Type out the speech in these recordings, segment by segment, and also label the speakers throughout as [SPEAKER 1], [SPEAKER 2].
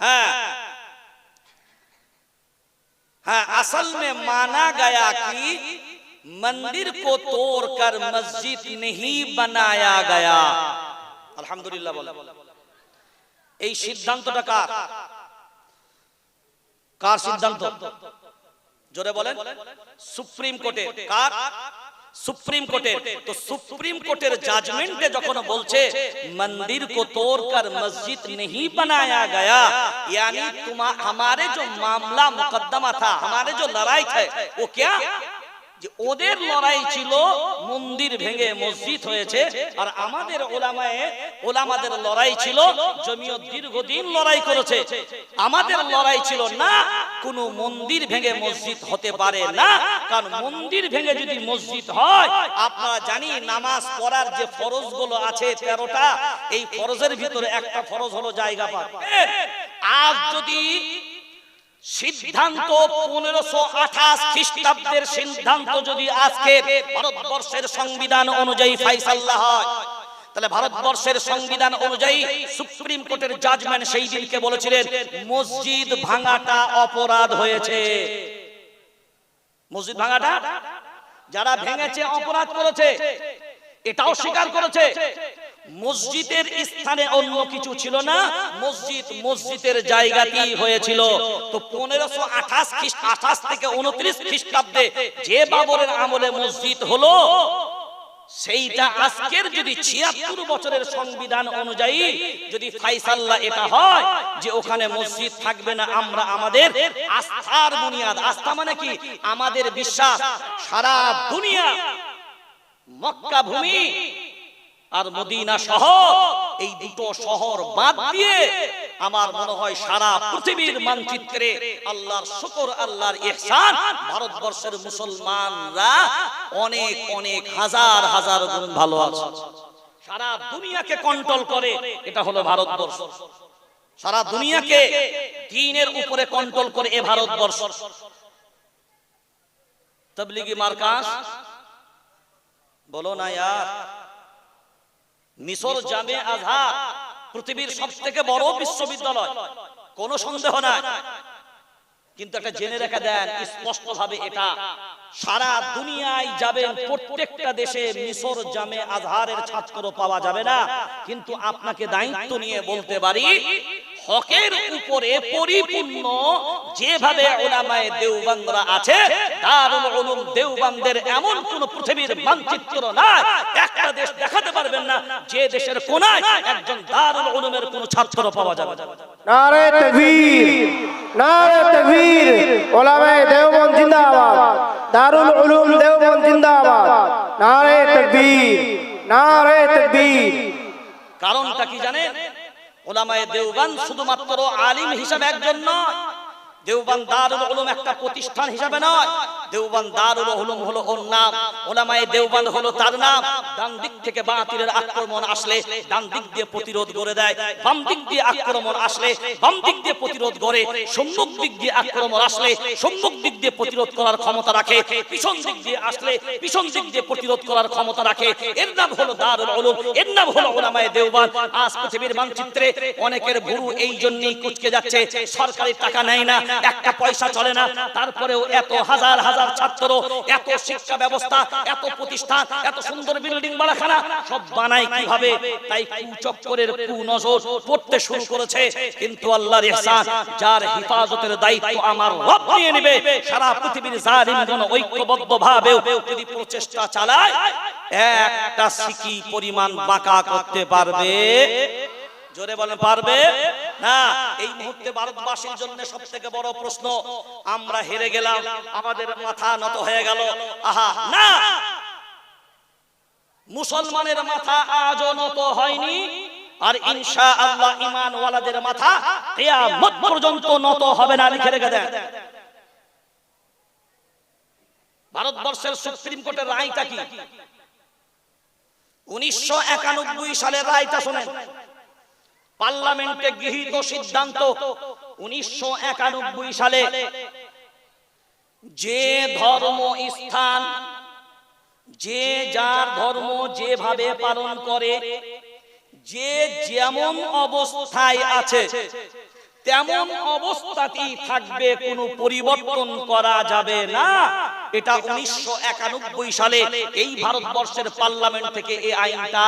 [SPEAKER 1] हाँ हाँ असल में माना गया कि मंदिर को तोड़कर मस्जिद नहीं बनाया गया আলহামদুলিল্লাহ বলে এই সিদ্ধান্তটা কার কার সিদ্ধান্ত জোরে বলেন সুপ্রিম কোর্টের কার সুপ্রিম কোর্টে তো সুপ্রিম কোর্টের জাজমেন্টে যখন বলছে মন্দির কো তোড়কর মসজিদ नहीं बनाया गया यानी तुम्हारा हमारे जो मामला मुकदमा था हमारे जो लड़ाई थे वो क्या? যে ওদের লড়াই ছিল মন্দির ভেঙে মসজিদ হয়েছে, আর আমাদের ওলামায়ে ওলামাদের লড়াই ছিল জমিও দীর্ঘদিন লড়াই করেছে। আমাদের লড়াই ছিল না কোনো মন্দির ভেঙে মসজিদ হতে পারে না, কারণ মন্দির ভেঙে যদি মসজিদ হয়, আপনারা জানি নামাজ পড়ার যে ফরজগুলো আছে তেরোটা, এই ফরজের ভিতরে একটা ফরজ হলো জায়গা পাক আজ যদি সিদ্ধান্ত পনেরোশো আঠাশ খ্রিস্টাব্দের সিদ্ধান্ত যদি আজকে ভারতবর্ষের সংবিধান অনুযায়ী ফাইসাল্লাহ হয়, তাহলে ভারতবর্ষের সংবিধান অনুযায়ী সুপ্রিম কোর্টের জাজমেন্ট সেই দিনকে বলেছিলেন, মসজিদ ভাঙাটা অপরাধ হয়েছে। মসজিদ ভাঙাটা? যারা ভেঙেছে, অপরাধ করেছে, এটাও স্বীকার করেছে। মসজিদের স্থানে অন্য কিছু ছিল না, মসজিদ মসজিদের জায়গাতেই হয়েছিল। তো পনেরোশো আঠাশ খ্রিস্ট, আঠাশ থেকে উনত্রিশ খ্রিস্টাব্দে যে বাবরের আমলে মসজিদ হলো, সেইটা আজকের যদি ছিয়াত্তর বছরের সংবিধান অনুযায়ী যদি ফাইসাল্লাহ এটা হয়, যে ওখানে মসজিদ থাকবে না, আমরা আমাদের আস্থার বুনিয়াদ, আস্থা মানে কি? আমাদের বিশ্বাস, সারা দুনিয়া মক্কা ভূমি আর মদিনা শহর এই দুটো শহর বাদ দিয়ে আমার মনে হয় সারা পৃথিবীর মানচিত্রে আল্লাহর শুকর আল্লাহর ইহসান ভারতবর্ষের মুসলমানরা অনেক অনেক হাজার হাজার গুণ ভালো আছে। সারা দুনিয়াকে কন্ট্রোল করে এটা হলো ভারতবর্ষ। সারা দুনিয়াকে দিনের উপরে কন্ট্রোল করে এ ভারতবর্ষ। তবলিগি মার্কাস? বলো না ইয়ার। মিশর জামে আজহার পৃথিবীর সব থেকে বড় বিশ্ববিদ্যালয়। কোনো সন্দেহ নাই। কিন্তু একটা জেনে রেখে দেন স্পষ্ট ভাবে এটা। সারা দুনিয়ায় যাবেন প্রত্যেকটা দেশে মিশর জামে আজহারের ছাত্র পাওয়া যাবে না। কিন্তু আপনাকে দায়িত্ব নিয়ে বলতে পারি হকের উপরে পরিপূর্ণ যেভাবে ওলামায়ে দেওবন্দরা আছে দারুল উলুম দেওবন্দের এমন কোন পৃথিবীর মানচিত্র নাই একটা দেশ দেখাতে পারবেন না যে দেশের কোনায় একজন দারুল উলুমের কোন ছাত্র পাওয়া যাবে
[SPEAKER 2] নারে তকবীর নারে তকবীর ওলামায়ে দেওবন্দ জিন্দাবাদ দারুল উলুম দেওবন্দ জিন্দাবাদ নারে তকবীর নারে তকবীর।
[SPEAKER 1] কারণটা কি জানেন? ওলামায়ে দেওবান শুধুমাত্র আলিম হিসাবে একজন নয় প্রতিরোধ করার ক্ষমতা রাখে, পিছন দিক দিয়ে আসলে, পিছন দিক দিয়ে প্রতিরোধ করার ক্ষমতা রাখে। এর নাম হলো দারুল উলুম, এর নাম হলো ওলামায়ে দেওবান আজ পৃথিবীর মানচিত্রে অনেকের ভুরু এই জন্যই কুচকে যাচ্ছে, সরকারি টাকা নেয় না একটা পয়সা চলে না। তারপরেও এত হাজার হাজার ছাত্র, এত শিক্ষা ব্যবস্থা, এত প্রতিষ্ঠান, এত সুন্দর বিল্ডিং বাড়াখানা সব বানায় কীভাবে? তাই কুচক্করের কুনজর পড়তে শুরু করেছে। কিন্তু আল্লাহর ইহসান যার হিফাজতের দায়িত্ব আমার রব নিয়ে নেবে, সারা পৃথিবীর জালিমগণ ঐক্যবদ্ধ ভাবে যদি প্রচেষ্টা চালায়, একটা সিকি পরিমাণ বাঁকা করতে পারবে। জোরে বলেন, পারবে? না, এই মুহূর্তে ভারতবাসীর জন্য সব থেকে বড় প্রশ্ন, আমরা হেরে গেলাম, আমাদের মাথা নত হয়ে গেল। আহা, না! মুসলমানের মাথা আজও নত হয়নি, আর ইনশা আল্লাহ ইমান ওয়ালাদের মাথা কিয়ামত পর্যন্ত নত হবে না, লিখে রেখে দেন। ভারতবর্ষের সুপ্রিম কোর্টের রায়টা কি? উনিশশো একানব্বই সালের রায়টা শোনেন। পার্লামেন্টে গৃহীত সিদ্ধান্ত উনিশশো একানব্বই সালে। যে ধর্ম স্থান, যে যার ধর্ম যেভাবে পালন করে, যে যেমন অবস্থায় আছে, তেমন অবস্থাতেই থাকবে, কোনো পরিবর্তন করা যাবে না। এটা উনিশশো একানব্বই সালে এই ভারতবর্ষের পার্লামেন্ট থেকে এই আইনটা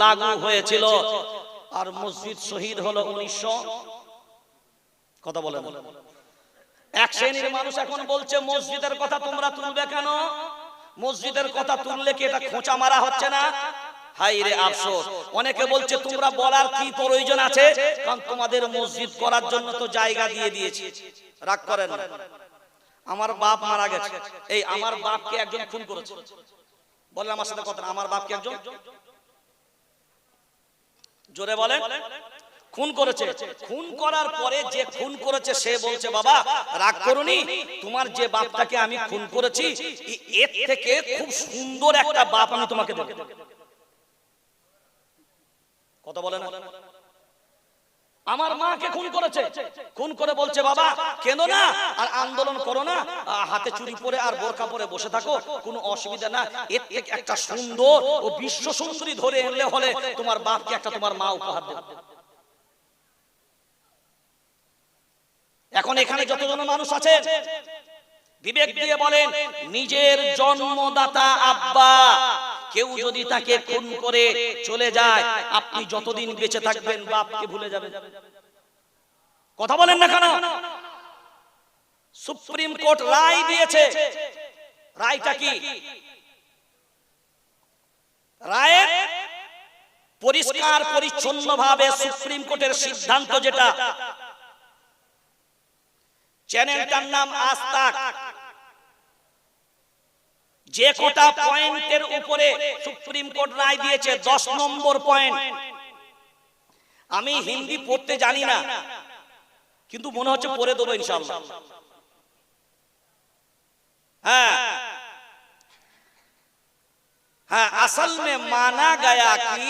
[SPEAKER 1] লাগু হয়েছিল। আর মসজিদ শহীদ হলো উনিশশো কথা বলেন। এক শ্রেণির মানুষ এখন বলছে, মসজিদের কথা তোমরা তুলবে কেন? মসজিদের কথা তুললে কি এটা খোঁচা মারা হচ্ছে না? হাই রে আফসোস। অনেকে বলছে, তোমরা বলার কি প্রয়োজন আছে? কারণ তোমাদের মসজিদ করার জন্য তো জায়গা দিয়ে দিয়েছি। রাগ করেন। আমার বাপ মারা গেছে। এই আমার বাপকে একজন খুন করেছে। বলেন আমার সাথে কথা আমার বাপকে একজন জোরে বলেন। খুন করেছে। খুন করার পরে যে খুন করেছে সে বলছে বাবা রাগ করুনি তোমার যে বাপটাকে আমি খুন করেছি এর থেকে খুব সুন্দর একটা বাপ আমি তোমাকে দেব। কথা বলে না আমার মাকে খুন করেছে। খুন করে বলছে বাবা কেন না? আর আন্দোলন করো না। হাতে চুরি পরে আর বোরকা পরে বসে থাকো। কোনো অসুবিধা না। এর থেকে একটা সুন্দর ও বিশ্ব সুন্দরী ধরে এলে হলে তোমার বাপকে একটা তোমার মা উপহার দেবে। এখন এখানে যতজন মানুষ আছে বিবেক দিয়ে বলেন নিজের জন্মদাতা আব্বা। কেউ যদি তাকে খুন করে চলে যায় আপনি যতদিন বেঁচে থাকবেন বাপকে ভুলে যাবেন। কথা বলেন না কেন? সুপ্রিম কোর্ট রায় দিয়েছে। রায়টা কি? রায়ে পরিষ্কার পরিচ্ছন্ন ভাবে সুপ্রিম কোর্টের সিদ্ধান্ত যেটা। চ্যানেলটার নাম আস্তাক। যে কোটা পয়েন্টের উপরে সুপ্রিম কোর্ট রায় দিয়েছে দশ নম্বর পয়েন্ট আমি হিন্দি পড়তে জানি না কিন্তু মনে হচ্ছে পড়ে দেবো ইনশাল্লাহ হ্যাঁ हाँ असल में माना गया कि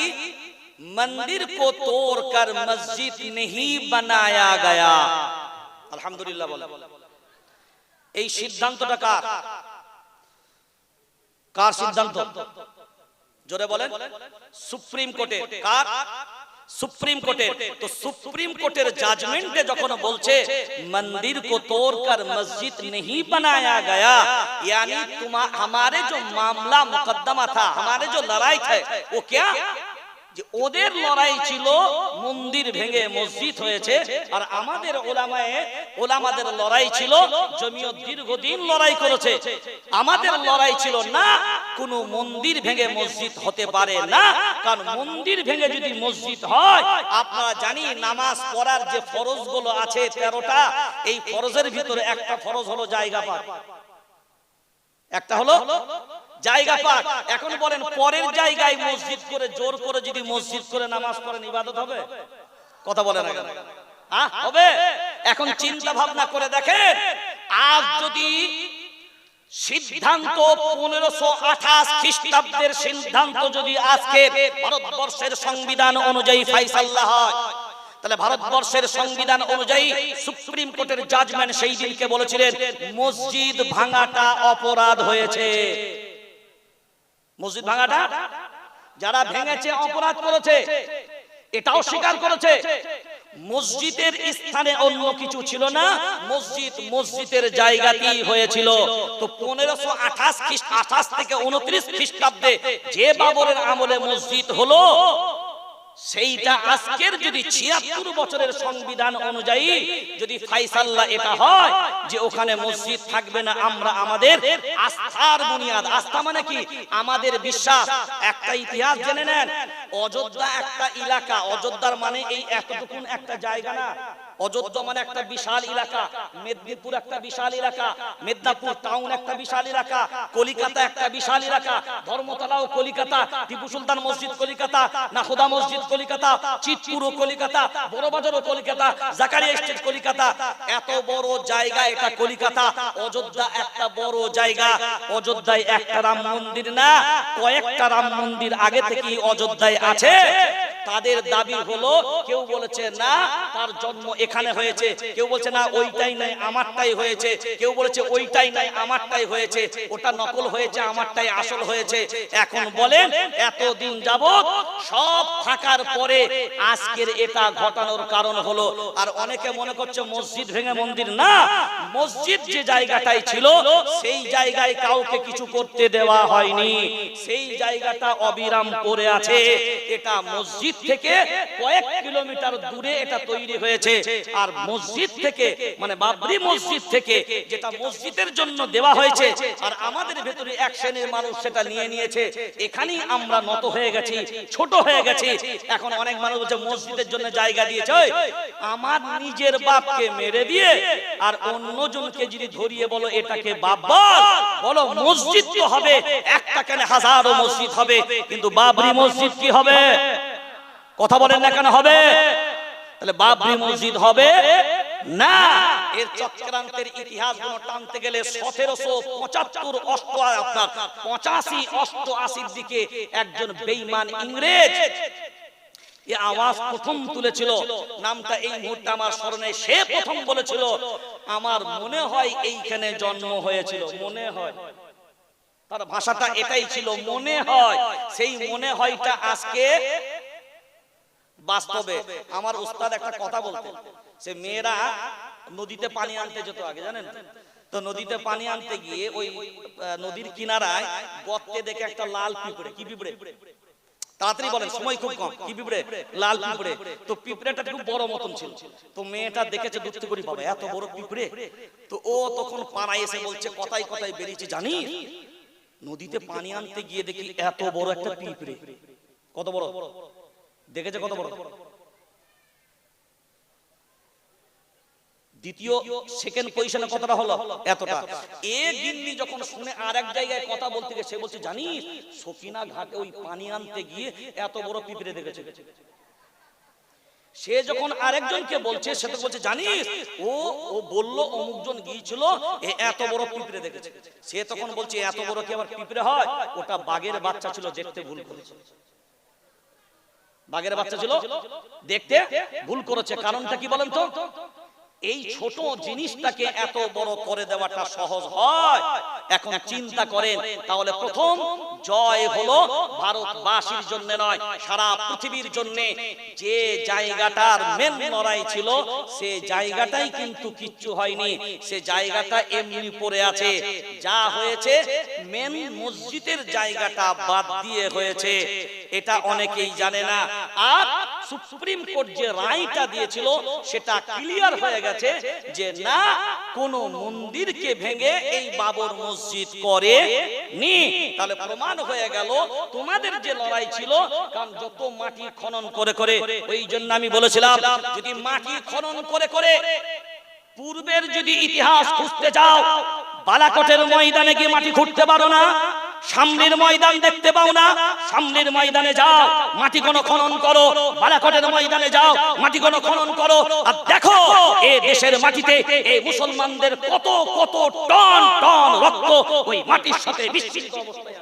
[SPEAKER 1] मंदिर को तोड़कर मस्जिद नहीं बनाया गया আলহামদুলিল্লাহ বলে এই সিদ্ধান্তটা কার কার সিদ্ধান্ত? জোরে বলেন। সুপ্রিম কোর্টে। কার? সুপ্রিম কোর্টে। তো সুপ্রিম কোর্টের জাজমেন্টে যখন বলছে मंदिर को तोड़कर मस्जिद नहीं बनाया गया यानी तुम हमारे जो मामला मुकदमा था हमारे जो लड़ाई थे वो क्या ওদের লড়াই ছিল মন্দির ভেঙে মসজিদ হয়েছে, আর আমাদের ওলামায়ে ওলামাদের লড়াই ছিল জমিও দীর্ঘদিন লড়াই করেছে। আমাদের লড়াই ছিল না কোন মন্দির ভেঙে মসজিদ হতে পারে না, কারণ মন্দির ভেঙে যদি মসজিদ হয়, আপনারা জানি নামাজ পড়ার যে ফরজগুলো আছে তেরোটা, এই ফরজের ভিতরে একটা ফরজ হলো জায়গা পাক একটা হলো জায়গা পাক। এখন বলেন পরের জায়গায় মসজিদ করে জোর করে যদি মসজিদ করে নামাজ পড়েন ইবাদত হবে? কথা বলে না হ্যাঁ হবে। এখন চিন্তা ভাবনা করে দেখেন। আজ যদি সিদ্ধান্ত পনেরোশো আঠাশ খ্রিস্টাব্দের সিদ্ধান্ত যদি আজকে ভারতবর্ষের সংবিধান অনুযায়ী ফাইসাল্লাহ হয় তাহলে ভারতবর্ষের সংবিধান অনুযায়ী সুপ্রিম কোর্টের জাজমেন্ট সেই দিনকে বলেছিলেন, মসজিদ ভাঙাটা অপরাধ হয়েছে। মসজিদ ভাঙাটা? যারা ভেঙেছে, অপরাধ করেছে, এটাও স্বীকার করেছে। মসজিদের স্থানে অন্য কিছু ছিল না, মসজিদ মসজিদের জায়গাতেই হয়েছিল। তো পনেরোশো আঠাশ আঠাশ থেকে উনত্রিশ খ্রিস্টাব্দে যে বাবরের আমলে মসজিদ হলো সেইটা আজকের যদি ছিয়াত্তর বছরের সংবিধান অনুযায়ী যদি ফাইসাল্লাহ এটা হয় যে ওখানে মসজিদ থাকবে না আমরা আমাদের আস্থার বুনিয়াদ। আস্থা মানে কি? আমাদের বিশ্বাস। একটা ইতিহাস জেনে নেন। অযোধ্যা একটা এলাকা অযোধ্যার মানে এই এতটুকুন একটা জায়গা না। অযোধ্যা মানে একটা বিশাল এলাকা, মেদিনীপুর একটা বিশাল এলাকা, মেদিনীপুর টাউন একটা বিশাল এলাকা, কলিকাতা একটা বিশাল এলাকা, ধর্মতলাও কলিকাতা, টিপু সুলতান মসজিদ কলিকাতা, নাখোদা মসজিদ কলিকাতা চিতপুর কলিকাতা বড়বাজারও কলিকাতা, জাকারিয়া স্টেট কলিকাতা। এত বড় জায়গা এটা কলিকাতা, অযোধ্যা একটা বড় জায়গা, অযোধ্যায় একটা রাম মন্দির না, কয়েকটা রাম মন্দির আগে থেকেই অযোধ্যায় আছে। তাদের দাবি হলো, কেউ বলেছে না, তার জন্ম এখানে হয়েছে। কেউ বলছে না, ওইটাই নাই, আমারটাই হয়েছে। কেউ বলেছে, ওইটাই নাই, আমারটাই হয়েছে। ওটা নকল হয়েছে, আমারটাই আসল হয়েছে। এখন বলেন, এতদিন যাবত সব থাকার পরে আজকের এটা ঘটানোর কারণ হলো। আর অনেকে মনে করছে, মসজিদ ভেঙে মন্দির না। মসজিদ যে জায়গাটাই ছিল, সেই জায়গায় কাউকে কিছু করতে দেওয়া হয়নি। সেই জায়গাটা অবিরাম পড়ে আছে। এটা মসজিদ থেকে কয়েক কিলোমিটার দূরে এটা তৈরি হয়েছে। আর মসজিদ থেকে মানে বাবরি মসজিদ থেকে যেটা মসজিদের জন্য দেওয়া হয়েছে, আর আমাদের ভেতরে এক শ্রেণির মানুষ সেটা নিয়ে নিয়েছে। এখানেই আমরা নত হয়ে গেছি, ছোট হয়ে গেছি। এখন অনেক মানুষ বলছে, মসজিদের জন্য জায়গা দিয়েছে আমার নিজের বাপকে মেরে দিয়ে, আর অন্যজনকে যদি ধরিয়ে বলো, এটাকে বাবা বলো মসজিদ তো হবে, একটা কেন হাজারো মসজিদ হবে, কিন্তু বাবরি মসজিদ কি হবে? কথা বলেন না কেন হবে? তাহলে বাবরি মসজিদ হবে? না। এর চক্রান্তের ইতিহাসগুলো টানতে গেলে সতেরোশো পঁচাত্তর অষ্ট আপনার। পঁচাশি অষ্ট আশির দিকে একজন বেইমান ইংরেজ এ আওয়াজ প্রথম তুলেছিল। নামটা এই মুহূর্তে আমার স্মরণে সে প্রথম বলেছিল, আমার মনে হয় এইখানে জন্ম হয়েছিল। মনে হয়। তার ভাষাটা এটাই ছিল, মনে হয়। সেই মনে হয়টা আজকে বাস্তবে আমার উস্তাদ একটা কথা বলতেন। সে মেয়েরা নদীতে পানি আনতে যেত আগে জানেন? তো নদীতে পানি আনতে গিয়ে ওই নদীর কিনারায় গর্তে দেখে একটা লাল পিঁপড়ে কি পিঁপড়ে? তাড়াতাড়ি বলেন সময় খুব কম কি পিঁপড়ে? লাল পিঁপড়ে। তো পিঁপড়েটা খুব বড় মতন ছিল। তো মেয়েটা দেখেছে দুঃখ করি বাবা এত বড় পিঁপড়ে। তো ও তখন পাড়ায় এসে বলছে কথাই কথাই বেরিয়েছে জানিস? নদীতে পানি আনতে গিয়ে দেখি এত বড় একটা পিঁপড়ে কত বড় দেখেছে কত বড়? দ্বিতীয় সেকেন্ড পজিশনে কতটা হলো? এতটা। এ গিন্নি যখন শুনে আর এক জায়গায় কথা বলতে সে বলছে, জানিস সকিনা ঘাটে ওই পানি আনতে গিয়ে এত বড় পিঁপড়ে দেখেছে। সে যখন আরেকজনকে বলছে, সে তো বলছে, জানিস, ও ও বলল, অমুকজন গিয়েছিল এত বড় পিঁপড়ে দেখেছে। সে তখন বলছে, এত বড় কি আবার পিঁপড়ে হয়? ওটা বাঘের বাচ্চা ছিল, দেখতে ভুল করেছে। বাঘের বাচ্চা ছিল দেখতে ভুল করেছে। কারণটা কি বলেন তো? এই ছোট জিনিসটাকে এত বড় করে দেওয়াটা সহজ হয়। এখন চিন্তা করেন তাহলে প্রথম জয় হলো ভারতবাসীর জন্য নয় সারা পৃথিবীর জন্য যে জায়গাটার মেন লড়াই ছিল সে জায়গাটাই কিন্তু কিচ্ছু হয়নি। সে জায়গাটা এমনি পড়ে আছে। যা হয়েছে মেন মসজিদের জায়গাটা বাদ দিয়ে হয়েছে। এটা অনেকেই জানে না। আর সুপ্রিম কোর্ট যে রায়টা দিয়েছিল, সেটা ক্লিয়ার হয়ে গেছে যে না, কোন মন্দিরকে ভেঙে এই বাবর মসজিদ করে নি। তাহলে প্রমাণ হয়ে গেল, তোমাদের যে লড়াই ছিল, কারণ যত মাটি খনন করে করে, ওই জন্য আমি বলেছিলাম, যদি মাটি খনন করে করে পূর্বের যদি ইতিহাস খুঁজতে যাও বালাকটের ময়দানে গিয়ে মাটি খুঁড়তে পারো না। সামনের ময়দান দেখতে পাও না। সামনের ময়দানে যাও, মাটি কোন খনন করো, বালাকটের ময়দানে যাও, মাটি কোন খনন করো। আর দেখো, এ দেশের মাটিতে এই মুসলমানদের কত কত টন টন রক্ত ওই মাটির সাথে মিশ্রিত অবস্থায়।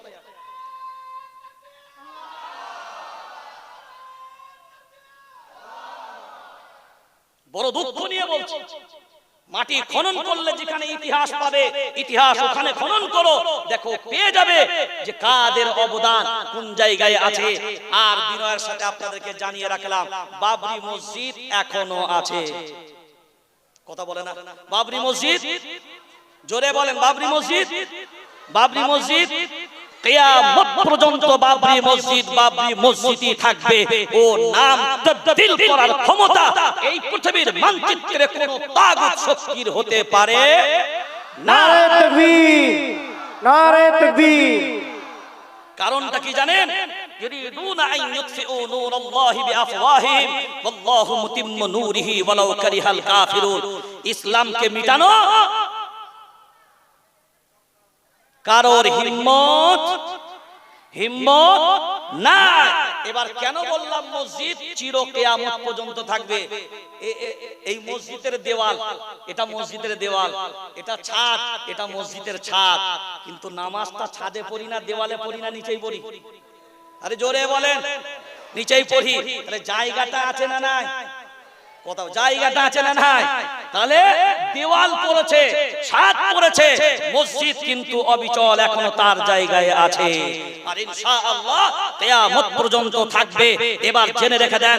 [SPEAKER 1] বড় দুঃখ নিয়ে বলছি। মাটি খনন করলে যেখানে ইতিহাস পাবে ইতিহাস ওখানে খনন করো। দেখো পেয়ে যাবে যে কাদের অবদান কোন জায়গায় আছে। আর বিনয়ের সাথে আপনাদেরকে জানিয়ে রাখলাম বাবরি মসজিদ এখনও আছে। কথা বলে না? বাবরি মসজিদ? জোরে বলেন বাবরি মসজিদ? বাবরি মসজিদ? কিয়ামত পর্যন্ত বাবরি মসজিদ বাবরি মসজিদই থাকবে ও নাম তবদীল করার ক্ষমতা এই পৃথিবীর মানচিত্রে কোনো তাগুত শক্তির হতে পারে না
[SPEAKER 2] নারে তকবীর নারে তকবীর
[SPEAKER 1] কারণটা কি জানেন يريدون أن يطفئوا نور الله بأفواههم والله متم نوره ولو كره الكافرون ইসলামকে মিটানো কারোর হিম্মত হিম্মত না এবার কেন বললাম মসজিদ চির কেয়ামত পর্যন্ত থাকবে? এই মসজিদের দেওয়াল এটা মসজিদের দেওয়াল এটা ছাদ এটা মসজিদের ছাদ। কিন্তু নামাজটা ছাদে পড়ি না দেওয়ালে পড়ি না নিচেই পড়ি। আরে জোরে বলেন নিচেই পড়ি। তাহলে জায়গাটা আছে না নাই? কোথাও জায়গাটা আছে না নাই? তাহলে দেওয়াল পড়েছে ছাদ করেছে। মসজিদ কিন্তু অবিচল, এখনও তার জায়গায় আছে। আর ইনশাআল্লাহ, কিয়ামত পর্যন্ত থাকবে। এবার জেনে রেখে দেন